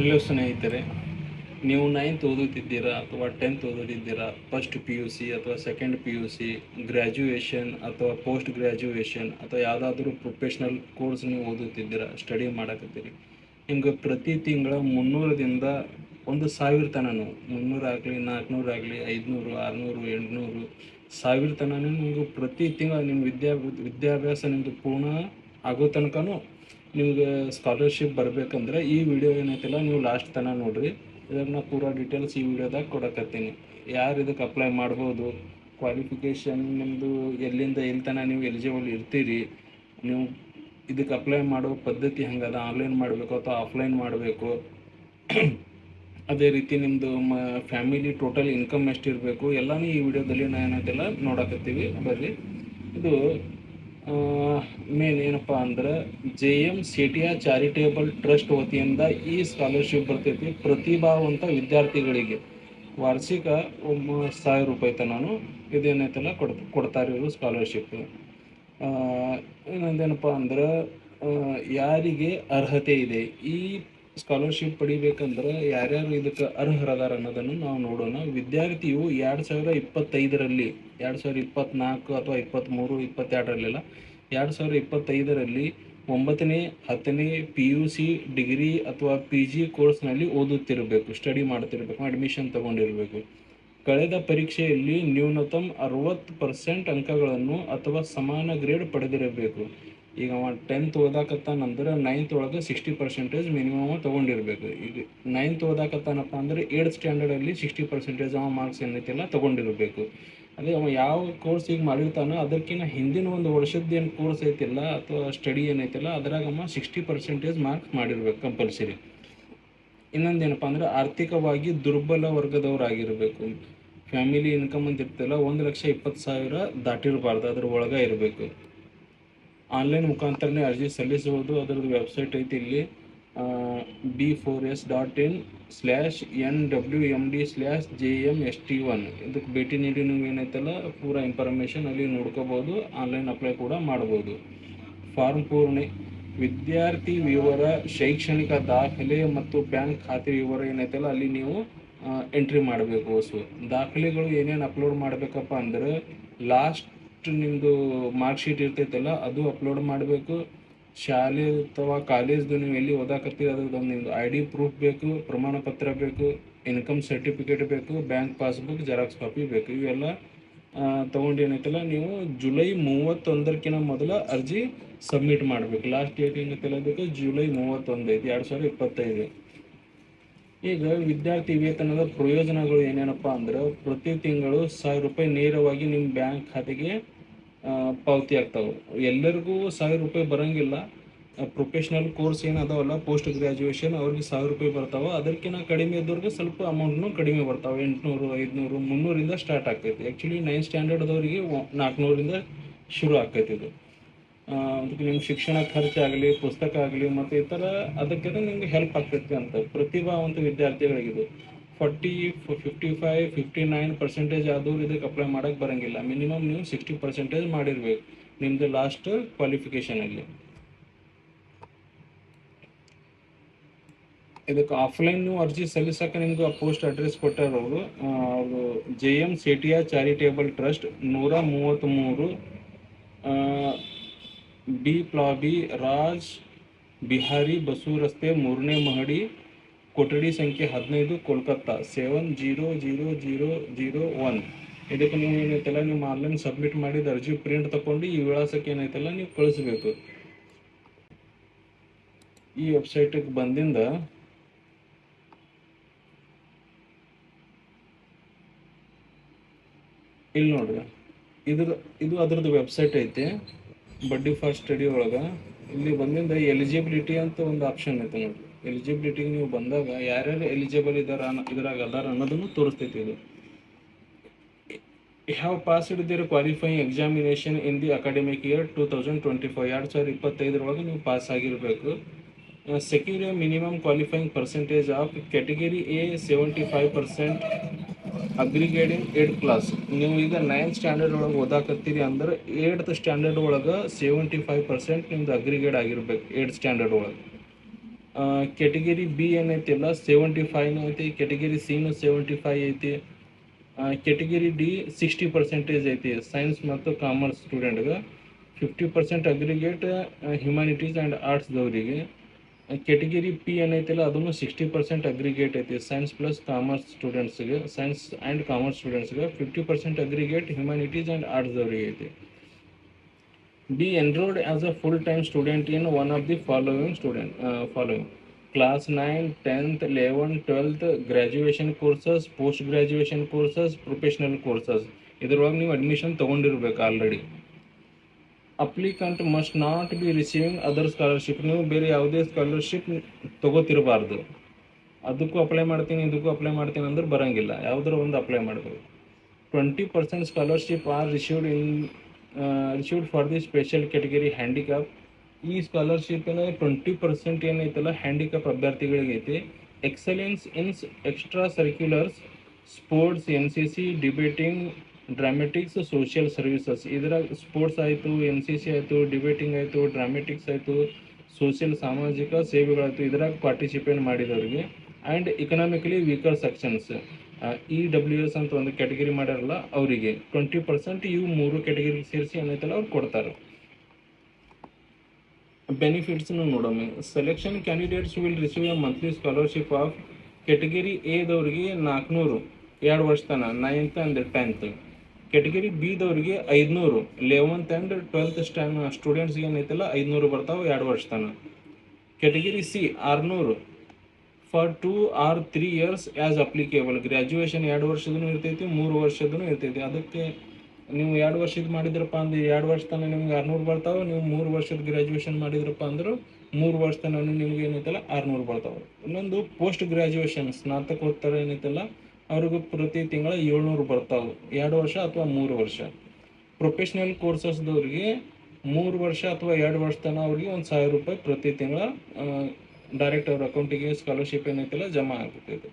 Hello ಸ್ನೇಹಿತರೆ, ನೀವು ninth ಓದುತ್ತಿದ್ದೀರಾ ಅಥವಾ ಟೆಂತ್ ಓದುತ್ತಿದ್ದೀರಾ? ಫಸ್ಟ್ ಪಿ ಯು ಸಿ ಅಥವಾ second P U C graduation ಅಥವಾ ಪೋಸ್ಟ್ ಗ್ರ್ಯಾಜುಯೇಷನ್ ಅಥವಾ ಯಾವುದಾದ್ರೂ ಪ್ರೊಫೆಷ್ನಲ್ ಕೋರ್ಸ್ ನೀವು ಓದುತ್ತಿದ್ದೀರಾ? ಸ್ಟಡಿ ಮಾಡಕತ್ತೀರಿ. ನಿಮ್ಗೆ ಪ್ರತಿ ತಿಂಗಳ ಮುನ್ನೂರದಿಂದ ಒಂದು ಸಾವಿರ ತನಕ ಮುನ್ನೂರು ಆಗಲಿ, ನಾಲ್ಕುನೂರು ಆಗಲಿ, ಐದುನೂರು, ಆರುನೂರು, ಎಂಟುನೂರು ಸಾವಿರ ತನಕ ನಿಮ್ಗೆ ಪ್ರತಿ ತಿಂಗಳು ನಿಮ್ಮ ವಿದ್ಯಾ ವಿದ್ಯಾಭ್ಯಾಸ ನಿಮ್ಮದು ಪೂರ್ಣ ಆಗೋ ತನಕನೂ ನಿಮ್ಗೆ ಸ್ಕಾಲರ್ಶಿಪ್ ಬರಬೇಕಂದ್ರೆ ಈ ವಿಡಿಯೋ ಏನೈತಿಲ್ಲ, ನೀವು ಲಾಸ್ಟ್ ತನಕ ನೋಡ್ರಿ. ಇದನ್ನ ನಾ ಪೂರಾ ಡೀಟೇಲ್ಸ್ ಈ ವಿಡಿಯೋದಾಗ ಕೊಡಕತ್ತೀನಿ. ಯಾರು ಇದಕ್ಕೆ ಅಪ್ಲೈ ಮಾಡ್ಬೋದು ಕ್ವಾಲಿಫಿಕೇಷನ್ ನಿಮ್ಮದು ಎಲ್ಲಿಂದ ಎಲ್ಲಿ ನೀವು ಎಲಿಜಿಬಲ್ ಇರ್ತೀರಿ, ನೀವು ಇದಕ್ಕೆ ಅಪ್ಲೈ ಮಾಡೋ ಪದ್ಧತಿ ಹೆಂಗದ ಆನ್ಲೈನ್ ಮಾಡಬೇಕು ಅಥವಾ ಆಫ್ಲೈನ್ ಮಾಡಬೇಕು. ಅದೇ ರೀತಿ ನಿಮ್ಮದು ಮ ಫ್ಯಾಮಿಲಿ ಟೋಟಲ್ ಇನ್ಕಮ್ ಎಷ್ಟು ಇರಬೇಕು ಎಲ್ಲನೂ ಈ ವಿಡಿಯೋದಲ್ಲಿ ನಾನು ಏನಂತೆಲ್ಲ ನೋಡಕತ್ತೀವಿ. ಬರ್ರಿ. ಇದು ಮೇನ್ ಏನಪ್ಪ ಅಂದ್ರೆ ಜೆ ಎಂ ಸಿಟಿಯ ಚಾರಿಟೇಬಲ್ ಟ್ರಸ್ಟ್ ವತಿಯಿಂದ ಈ ಸ್ಕಾಲರ್ಶಿಪ್ ಬರ್ತೈತಿ ಪ್ರತಿಭಾವಂತ ವಿದ್ಯಾರ್ಥಿಗಳಿಗೆ. ವಾರ್ಷಿಕ ಸಾವಿರ ರೂಪಾಯಿ ತನೂ ಇದೇನೈತಲ್ಲ ಕೊಡ್, ಕೊಡ್ತಾರೆ ಇವರು ಸ್ಕಾಲರ್ಶಿಪ್ ಇನ್ನೊಂದೇನಪ್ಪ ಅಂದ್ರೆ ಯಾರಿಗೆ ಅರ್ಹತೆ ಇದೆ? ಈ ಸ್ಕಾಲರ್ಶಿಪ್ ಪಡಿಬೇಕಂದ್ರೆ ಯಾರ್ಯಾರು ಇದಕ್ಕೆ ಅರ್ಹರದಾರ ಅನ್ನೋದನ್ನು ನಾವು ನೋಡೋಣ. ವಿದ್ಯಾರ್ಥಿಯು ಎರಡು ಸಾವಿರ ಇಪ್ಪತ್ತೈದರಲ್ಲಿ, ಎರಡು ಸಾವಿರ ಇಪ್ಪತ್ತ್ನಾಲ್ಕು ಅಥವಾ ಇಪ್ಪತ್ತ್ಮೂರು ಇಪ್ಪತ್ತೆರಡರಲ್ಲೆಲ್ಲ ಎರಡು ಸಾವಿರ ಇಪ್ಪತ್ತೈದರಲ್ಲಿ ಒಂಬತ್ತನೇ, ಹತ್ತನೇ ಪಿ ಯು ಸಿ ಡಿಗ್ರಿ ಅಥವಾ ಪಿ ಜಿ ಕೋರ್ಸ್ನಲ್ಲಿ ಓದುತ್ತಿರಬೇಕು ಸ್ಟಡಿ ಮಾಡ್ತಿರ್ಬೇಕು ಅಡ್ಮಿಷನ್ ತಗೊಂಡಿರಬೇಕು. ಕಳೆದ ಪರೀಕ್ಷೆಯಲ್ಲಿ ನ್ಯೂನತಮ್ ಅರವತ್ತು ಪರ್ಸೆಂಟ್ ಅಂಕಗಳನ್ನು ಅಥವಾ ಸಮಾನ ಗ್ರೇಡ್ ಪಡೆದಿರಬೇಕು. ಈಗ ಅವ ಟೆಂತ್ ಓದಾಕತ್ತಾನಂದ್ರೆ ನೈನ್ತ್ ಒಳಗೆ ಸಿಕ್ಸ್ಟಿ ಪರ್ಸೆಂಟೇಜ್ ಮಿನಿಮಮ್ ತೊಗೊಂಡಿರ್ಬೇಕು. ಈಗ ನೈನ್ತ್ ಓದಾಕತ್ತಾನಪ್ಪ ಅಂದ್ರೆ ಏಯ್ಟ್ ಸ್ಟ್ಯಾಂಡರ್ಡಲ್ಲಿ ಸಿಕ್ಸ್ಟಿ ಪರ್ಸೆಂಟೇಜ್ ಅವ ಮಾರ್ಕ್ಸ್ ಏನೈತೆಲ್ಲ ತೊಗೊಂಡಿರಬೇಕು. ಅದೇ ಅವ ಯಾವ ಕೋರ್ಸ್ ಈಗ ಮಾಡಿರ್ತಾನೋ ಅದಕ್ಕಿಂತ ಹಿಂದಿನ ಒಂದು ವರ್ಷದ ಏನು ಕೋರ್ಸ್ ಐತಿಲ್ಲ ಅಥವಾ ಸ್ಟಡಿ ಏನೈತಿಲ್ಲ ಅದ್ರಾಗ ಅವ ಸಿಕ್ಸ್ಟಿ ಪರ್ಸೆಂಟೇಜ್ ಮಾರ್ಕ್ಸ್ ಮಾಡಿರ್ಬೇಕು ಕಂಪಲ್ಸರಿ ಇನ್ನೊಂದೇನಪ್ಪ ಅಂದ್ರೆ ಆರ್ಥಿಕವಾಗಿ ದುರ್ಬಲ ವರ್ಗದವರಾಗಿರಬೇಕು ಫ್ಯಾಮಿಲಿ ಇನ್ಕಮ್ ಅಂತ ಇರ್ತಲ್ಲ ಒಂದು ಲಕ್ಷ ಇಪ್ಪತ್ತು ಸಾವಿರ ದಾಟಿರಬಾರ್ದು ಅದ್ರ ಒಳಗೆ ಇರಬೇಕು. ಆನ್ಲೈನ್ ಮುಖಾಂತರನೇ ಅರ್ಜಿ ಸಲ್ಲಿಸಬಹುದು ಅದರದ್ದು ವೆಬ್ಸೈಟ್ ಐತಿ ಇಲ್ಲಿ. B four S dot in slash N W M D slash J M S T one ಇದಕ್ಕೆ ಭೇಟಿ ನೀಡಿ ನೀವು ಏನೈತಲ್ಲ, ಪೂರ ಇನ್ಫಾರ್ಮೇಷನ್ ಅಲ್ಲಿ ನೋಡ್ಕೋಬೋದು. ಆನ್ಲೈನ್ ಅಪ್ಲೈ ಕೂಡ ಮಾಡ್ಬೋದು. ಫಾರ್ಮ್ ಪೂರ್ಣೆ. ವಿದ್ಯಾರ್ಥಿ ವಿವರ, ಶೈಕ್ಷಣಿಕ ದಾಖಲೆ ಮತ್ತು ಬ್ಯಾಂಕ್ ಖಾತೆ ವಿವರ ಏನೈತಲ್ಲ, ಅಲ್ಲಿ ನೀವು ಎಂಟ್ರಿ ಮಾಡಬೇಕು ಸೊ ದಾಖಲೆಗಳು ಏನೇನು ಅಪ್ಲೋಡ್ ಮಾಡಬೇಕಪ್ಪ ಅಂದ್ರೆ ಲಾಸ್ಟ್ ನಿಮ್ಮದು ಮಾರ್ಕ್ಶೀಟ್ ಇರ್ತೈತಲ್ಲ, ಅದು ಅಪ್ಲೋಡ್ ಮಾಡಬೇಕು. ಶಾಲೆ ಅಥವಾ ಕಾಲೇಜ್ದು ನೀವು ಎಲ್ಲಿ ಓದಾಕತ್ತೀರಿ ಅದ್ರದ್ದು ನಿಮ್ಮದು ಐ ಡಿ ಪ್ರೂಫ್ ಬೇಕು, ಪ್ರಮಾಣ ಪತ್ರ ಬೇಕು ಇನ್ಕಮ್ ಸರ್ಟಿಫಿಕೇಟ್ ಬೇಕು ಬ್ಯಾಂಕ್ ಪಾಸ್ಬುಕ್ ಜೆರಾಕ್ಸ್ ಕಾಪಿ ಬೇಕು. ಇವೆಲ್ಲ ತೊಗೊಂಡು ಏನೈತಲ್ಲ, ನೀವು ಜುಲೈ ಮೂವತ್ತೊಂದರಕ್ಕಿಂತ ಮೊದಲ ಅರ್ಜಿ ಸಬ್ಮಿಟ್ ಮಾಡಬೇಕು. ಲಾಸ್ಟ್ ಡೇಟ್ ಏನೈತಲ್ಲ ಅದಕ್ಕೆ ಜುಲೈ ಮೂವತ್ತೊಂದು ಎರಡು ಸಾವಿರದ ಇಪ್ಪತ್ತೈದು. ಈಗ ವಿದ್ಯಾರ್ಥಿ ವೇತನದ ಪ್ರಯೋಜನಗಳು ಏನೇನಪ್ಪ ಅಂದ್ರೆ ಪ್ರತಿ ತಿಂಗಳು ಸಾವಿರ ರೂಪಾಯಿ ನೇರವಾಗಿ ನಿಮ್ಮ ಬ್ಯಾಂಕ್ ಖಾತೆಗೆ ಪಾವತಿ ಆಗ್ತಾವೆ. ಎಲ್ಲರಿಗೂ ಸಾವಿರ ರೂಪಾಯಿ ಬರಂಗಿಲ್ಲ. ಪ್ರೊಫೆಷ್ನಲ್ ಕೋರ್ಸ್ ಏನು ಅದಾವಲ್ಲ ಪೋಸ್ಟ್ ಗ್ರ್ಯಾಜುಯೇಷನ್ ಅವ್ರಿಗೆ ಸಾವಿರ ರೂಪಾಯಿ ಬರ್ತಾವೆ. ಅದಕ್ಕಿಂತ ಕಡಿಮೆ ಇದ್ದವ್ರಿಗೆ ಸ್ವಲ್ಪ ಅಮೌಂಟ್ನು ಕಡಿಮೆ ಬರ್ತಾವೆ. ಎಂಟುನೂರು, ಐದುನೂರು, ಮುನ್ನೂರಿಂದ ಸ್ಟಾರ್ಟ್ ಆಗ್ತೈತಿ. ಆ್ಯಕ್ಚುಲಿ ನೈನ್ ಸ್ಟ್ಯಾಂಡರ್ಡ್ದವರಿಗೆ ನಾಲ್ಕುನೂರಿಂದ ಶುರು ಆಗ್ತೈತಿ ಇದು. ಅದಕ್ಕೆ ನಿಮ್ಮ ಶಿಕ್ಷಣ ಖರ್ಚಾಗಲಿ, ಪುಸ್ತಕ ಆಗಲಿ, ಮತ್ತು ಈ ಥರ ಅದಕ್ಕೆ ನಿಮ್ಗೆ ಹೆಲ್ಪ್ ಆಗ್ತೈತಿ ಅಂತ. ಪ್ರತಿಭಾವಂತ ವಿದ್ಯಾರ್ಥಿಗಳಿಗಿದು. Forty fifty five fifty nine percentage ಆದವ್ರು ಇದಕ್ಕೆ ಅಪ್ಲೈ ಮಾಡೋಕ್ಕೆ ಬರಂಗಿಲ್ಲ. ಮಿನಿಮಮ್ ನೀವು ಸಿಕ್ಸ್ಟಿ ಪರ್ಸೆಂಟೇಜ್ ಮಾಡಿರ್ಬೇಕು ನಿಮ್ಮದು ಲಾಸ್ಟ್ ಕ್ವಾಲಿಫಿಕೇಷನಲ್ಲಿ ಇದಕ್ಕೆ ಆಫ್ಲೈನ್ ನೀವು ಅರ್ಜಿ ಸಲ್ಲಿಸಕ್ಕೆ ನಿಮ್ಗೆ ಪೋಸ್ಟ್ ಅಡ್ರೆಸ್ ಕೊಟ್ಟಾರ ಅವರು ಅವರು ಜೆ ಎಂ ಸಿಟಿಯಾ ಚಾರಿಟೇಬಲ್ ಟ್ರಸ್ಟ್ ನೂರ ಮೂವತ್ತ್ಮೂರು ಬಿ ಪ್ಲಾಬಿ ರಾಜ್, ಬಿಹಾರಿ ಬಸು ರಸ್ತೆ ಮೂರನೇ ಮಹಡಿ, ಕೊಠಡಿ ಸಂಖ್ಯೆ ಹದಿನೈದು, Kolkata. Seven zero zero zero zero one ಇದಕ್ಕೆ ನೀವು ಏನೈತಲ್ಲ, ನಿಮ್ಮ ಆನ್ಲೈನ್ ಸಬ್ಮಿಟ್ ಮಾಡಿದ ಅರ್ಜಿ ಪ್ರಿಂಟ್ ತಗೊಂಡು ಈ ವಿಳಾಸಕ್ಕೆ ಏನೈತಲ್ಲ, ನೀವು ಕಳಿಸ್ಬೇಕು. ಈ ವೆಬ್ಸೈಟಿಗೆ ಬಂದಿಂದ ಇಲ್ಲಿ ನೋಡ್ರಿ. ಇದ್ರ ಇದು ಅದ್ರದ್ದು ವೆಬ್ಸೈಟ್ ಐತಿ. ಬಡ್ಡಿ ಫಾರ್ ಸ್ಟಡಿ ಒಳಗೆ, ಇಲ್ಲಿ ಬಂದಿಂದ ಎಲಿಜಿಬಿಲಿಟಿ ಅಂತ ಒಂದು ಆಪ್ಷನ್ ಐತೆ ನೋಡಿ ಎಲಿಜಿಬಿಲಿಟಿಗೆ ನೀವು ಬಂದಾಗ ಯಾರ್ಯಾರು ಎಲಿಜಿಬಲ್ ಇದಾರ ಇದ್ರಾಗ ಅದಾರ ಅನ್ನೋದನ್ನು ತೋರಿಸ್ತೈತಿ ಇದು have passed their qualifying examination in the academic year two thousand twenty five ಎರಡು ಸಾವಿರದ ಇಪ್ಪತ್ತೈದರೊಳಗೆ ನೀವು ಪಾಸ್ ಆಗಿರಬೇಕು. Secure minimum qualifying percentage of category A seventy five percent aggregating eight class. ನೀವು ಈಗ ನೈನ್ತ್ ಸ್ಟ್ಯಾಂಡರ್ಡ್ ಒಳಗೆ ಓದಾಕತ್ತೀರಿ ಅಂದ್ರೆ ಏಟ್ತ್ ಸ್ಟ್ಯಾಂಡರ್ಡ್ ಒಳಗೆ ಸೆವೆಂಟಿ ಫೈವ್ ಪರ್ಸೆಂಟ್ ನಿಮ್ದು ಅಗ್ರಿಗೇಡ್ ಆಗಿರ್ಬೇಕು ಏಟ್ ಸ್ಟ್ಯಾಂಡರ್ಡ್ ಒಳಗೆ. ಕೆಟಗರಿ ಬಿ ಏನೈತಿಲ್ಲ ಸೆವೆಂಟಿ ಫೈವ್ನು ಐತಿ, ಕೆಟಗರಿ ಸಿನು ಸೆವೆಂಟಿ ಫೈವ್ ಐತಿ. ಕೆಟಗರಿ ಡಿ ಸಿಕ್ಸ್ಟಿ ಪರ್ಸೆಂಟೇಜ್ ಐತಿ, ಸೈನ್ಸ್ ಮತ್ತು commerce ಸ್ಟೂಡೆಂಟ್ಗೆ. Fifty percent aggregate humanities and ಆರ್ಟ್ಸ್ದವರಿಗೆ category P ಏನೈತಿ ಅಲ್ಲ ಅದನ್ನು ಸಿಕ್ಸ್ಟಿ ಪರ್ಸೆಂಟ್ ಅಗ್ರಿಗೇಟ್ ಐತಿ. ಸೈನ್ಸ್ ಪ್ಲಸ್ ಕಾಮರ್ಸ್ ಸ್ಟೂಡೆಂಟ್ಸ್ಗೆ ಸೈನ್ಸ್ ಆ್ಯಂಡ್ ಕಾಮರ್ಸ್ ಸ್ಟೂಡೆಂಟ್ಸ್ಗೆ fifty percent aggregate humanities and arts ಅವರಿಗೆ ಐತಿ. Be enrolled as a full time student in one of the following student following class nine tenth eleven twelfth graduation courses post graduation courses professional courses ಇದ್ರೊಳಗೆ ನೀವು admission ತೊಗೊಂಡಿರ್ಬೇಕು already applicant must not be receiving other scholarship ನೀವು ಬೇರೆ ಯಾವುದೇ scholarship ತಗೋತಿರಬಾರ್ದು. ಅದಕ್ಕೂ apply ಮಾಡ್ತೀನಿ, ಇದಕ್ಕೂ apply ಮಾಡ್ತೀನಿ ಅಂದ್ರೆ ಬರಂಗಿಲ್ಲ. ಯಾವುದರ ಒಂದು ಅಪ್ಲೈ ಮಾಡಬೇಕು twenty percent scholarship are received in received for the special category handicap ಈ ಸ್ಕಾಲರ್ಶಿಪ್ನ ಟ್ವೆಂಟಿ ಪರ್ಸೆಂಟ್ ಏನೈತಲ್ಲ ಹ್ಯಾಂಡಿಕ್ಯಾಪ್ ಅಭ್ಯರ್ಥಿಗಳಿಗೆ ಐತಿ excellence in extracurriculars sports N C C debating dramatics social services ಇದ್ರಾಗ ಸ್ಪೋರ್ಟ್ಸ್ ಆಯಿತು ಎನ್ ಸಿ ಸಿ ಆಯಿತು debating ಆಯಿತು dramatics ಆಯಿತು ಸೋಷಿಯಲ್ ಸಾಮಾಜಿಕ ಸೇವೆಗಳಾಯಿತು. ಇದ್ರಾಗ participate ಮಾಡಿದವ್ರಿಗೆ. And economically weaker sections E W S ಅಂತ ಒಂದು ಕ್ಯಾಟಗರಿ ಮಾಡ್ಯಾರಲ್ಲ, ಅವರಿಗೆ. ಟ್ವೆಂಟಿ ಪರ್ಸೆಂಟ್ ಇವು ಮೂರು ಕ್ಯಾಟಗರಿಗೆ ಸೇರಿಸಿ ಏನೈತಲ್ಲ ಅವ್ರು ಕೊಡ್ತಾರೆ. ಬೆನಿಫಿಟ್ಸ್ನು ನೋಡೋಣ selection candidates will receive a monthly scholarship of category ಎದವ್ರಿಗೆ ನಾಲ್ಕುನೂರು ಎರಡು ವರ್ಷ ತನಕ ನೈನ್ತ್ ಅಂಡ್ ಟೆಂತ್ ಕೆಟಗರಿ ಬಿದವ್ರಿಗೆ ಐದುನೂರು ಲೆವೆಂತ್ ಆ್ಯಂಡ್ ಟ್ವೆಲ್ತ್ ಸ್ಟ್ಯಾಂಡ್ ಸ್ಟೂಡೆಂಟ್ಸ್ಗೆ ಏನೈತಲ್ಲ, ಐದುನೂರು ಬರ್ತಾವೆ ಎರಡು ವರ್ಷ ತನ. ಕೆಟಗರಿ ಸಿ ಆರುನೂರು. For two or three years as applicable graduation ಎರಡು ವರ್ಷದೂ ಇರ್ತೈತಿ, ಮೂರು ವರ್ಷದೂ ಇರ್ತೈತಿ. ಅದಕ್ಕೆ ನೀವು ಎರಡು ವರ್ಷದ ಮಾಡಿದ್ರಪ್ಪ ಅಂದ್ರೆ, ಎರಡು ವರ್ಷ ತನಕ ನಿಮ್ಗೆ ಆರುನೂರು ಬರ್ತಾವೆ, ನೀವು ಮೂರು ವರ್ಷದ ಗ್ರ್ಯಾಜುಯೇಷನ್ ಮಾಡಿದ್ರಪ್ಪ ಅಂದ್ರೆ ಮೂರು ವರ್ಷ ತನಕ ನಿಮ್ಗೆ ಏನೈತಲ್ಲ, ಆರುನೂರು ಬರ್ತಾವೆ. ಇನ್ನೊಂದು ಪೋಸ್ಟ್ ಗ್ರ್ಯಾಜುಯೇಷನ್ ಸ್ನಾತಕೋತ್ತರ ಏನೈತಲ್ಲ ಅವ್ರಿಗೂ ಪ್ರತಿ ತಿಂಗಳ ಏಳ್ನೂರು ಬರ್ತಾವೆ. ಎರಡು ವರ್ಷ ಅಥವಾ ಮೂರು ವರ್ಷ. ಪ್ರೊಫೆಷ್ನಲ್ ಕೋರ್ಸಸ್ದವ್ರಿಗೆ ಮೂರು ವರ್ಷ ಅಥವಾ ಎರಡು ವರ್ಷ ತನಕ ಅವ್ರಿಗೆ ಒಂದು ಸಾವಿರ ರೂಪಾಯಿ ಪ್ರತಿ ತಿಂಗಳ ಡೈರೆಕ್ಟ್ ಅವ್ರ ಅಕೌಂಟಿಗೆ ಸ್ಕಾಲರ್ಶಿಪ್ ಏನೈತಿಲ್ಲ ಜಮಾ ಆಗ್ತೈತೆ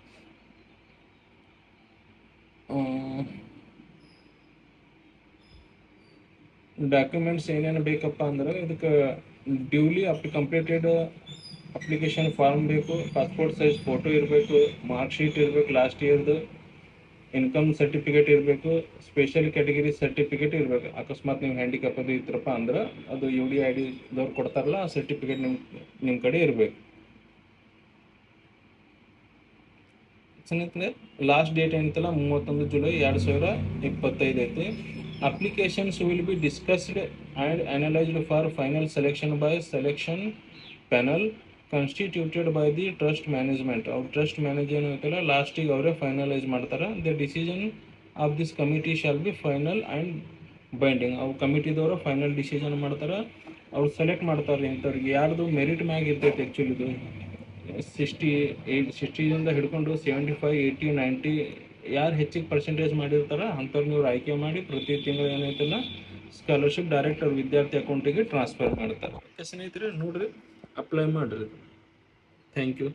ಡಾಕ್ಯುಮೆಂಟ್ಸ್ ಏನೇನು ಬೇಕಪ್ಪ ಅಂದ್ರೆ ಇದಕ್ಕೆ duly up completed application form ಬೇಕು ಪಾಸ್ಪೋರ್ಟ್ ಸೈಜ್ ಫೋಟೋ ಇರಬೇಕು ಮಾರ್ಕ್ಶೀಟ್ ಇರಬೇಕು ಲಾಸ್ಟ್ ಇಯರ್ದು ಇನ್ಕಮ್ ಸರ್ಟಿಫಿಕೇಟ್ ಇರಬೇಕು ಸ್ಪೆಷಲ್ ಕ್ಯಾಟಗರಿ ಸರ್ಟಿಫಿಕೇಟ್ ಇರಬೇಕು. ಅಕಸ್ಮಾತ್ ನೀವು ಹ್ಯಾಂಡಿಕ್ಯಾಪ್ ಅದು ಇತ್ತರಪ್ಪ ಅಂದ್ರೆ ಅದು ಯು ಡಿ ಐ ಡಿದವ್ರು ಕೊಡ್ತಾರಲ್ಲ, ಆ ಸರ್ಟಿಫಿಕೇಟ್ ನಿಮ್ಮ ನಿಮ್ಮ ಕಡೆ ಇರಬೇಕು. ಸ್ನೇಹಿತರೆ ಲಾಸ್ಟ್ ಡೇಟ್ ಏನಿತ್ತಲ್ಲ, ಮೂವತ್ತೊಂದು ಜುಲೈ ಎರಡು ಸಾವಿರ ಇಪ್ಪತ್ತೈದು ಐತಿ. Applications will be discussed and analysed for final selection by selection panel constituted by the trust management ಅವ್ರು ಟ್ರಸ್ಟ್ ಮ್ಯಾನೇಜ್ ಏನು ಐತಲ್ಲ ಲಾಸ್ಟಿಗೆ ಅವರೇ ಫೈನಲೈಸ್ ಮಾಡ್ತಾರೆ. The decision of this committee shall be final and binding ಅವ್ರ ಕಮಿಟಿದವರು ಫೈನಲ್ ಡಿಸಿಷನ್ ಮಾಡ್ತಾರೆ. ಅವ್ರು ಸೆಲೆಕ್ಟ್ ಮಾಡ್ತಾರೆ ಇಂಥವ್ರಿಗೆ. ಯಾರ್ದು ಮೆರಿಟ್ ಮ್ಯಾಗ ಇರ್ತೈತೆ ಆ್ಯಕ್ಚುಲಿದು ಸಿಕ್ಸ್ಟಿ ಏಯ್ಟ್ ಸಿಕ್ಸ್ಟಿಯಿಂದ ಹಿಡ್ಕೊಂಡು ಸೆವೆಂಟಿ ಫೈವ್ ಏಯ್ಟಿ ನೈಂಟಿ ಯಾರು ಹೆಚ್ಚಿಗೆ ಪರ್ಸೆಂಟೇಜ್ ಮಾಡಿರ್ತಾರ ಅಂಥವ್ರು ನೀವು ಆಯ್ಕೆ ಮಾಡಿ ಪ್ರತಿ ತಿಂಗಳು ಏನೈತಲ್ಲ ಸ್ಕಾಲರ್ಶಿಪ್ ಡೈರೆಕ್ಟ್ ಅವ್ರ ವಿದ್ಯಾರ್ಥಿ ಅಕೌಂಟಿಗೆ ಟ್ರಾನ್ಸ್ಫರ್ ಮಾಡ್ತಾರೆ. ಸ್ನೇಹಿತರೆ, ನೋಡ್ರಿ. ಅಪ್ಲೈ ಮಾಡಿರಿ ಥ್ಯಾಂಕ್ ಯು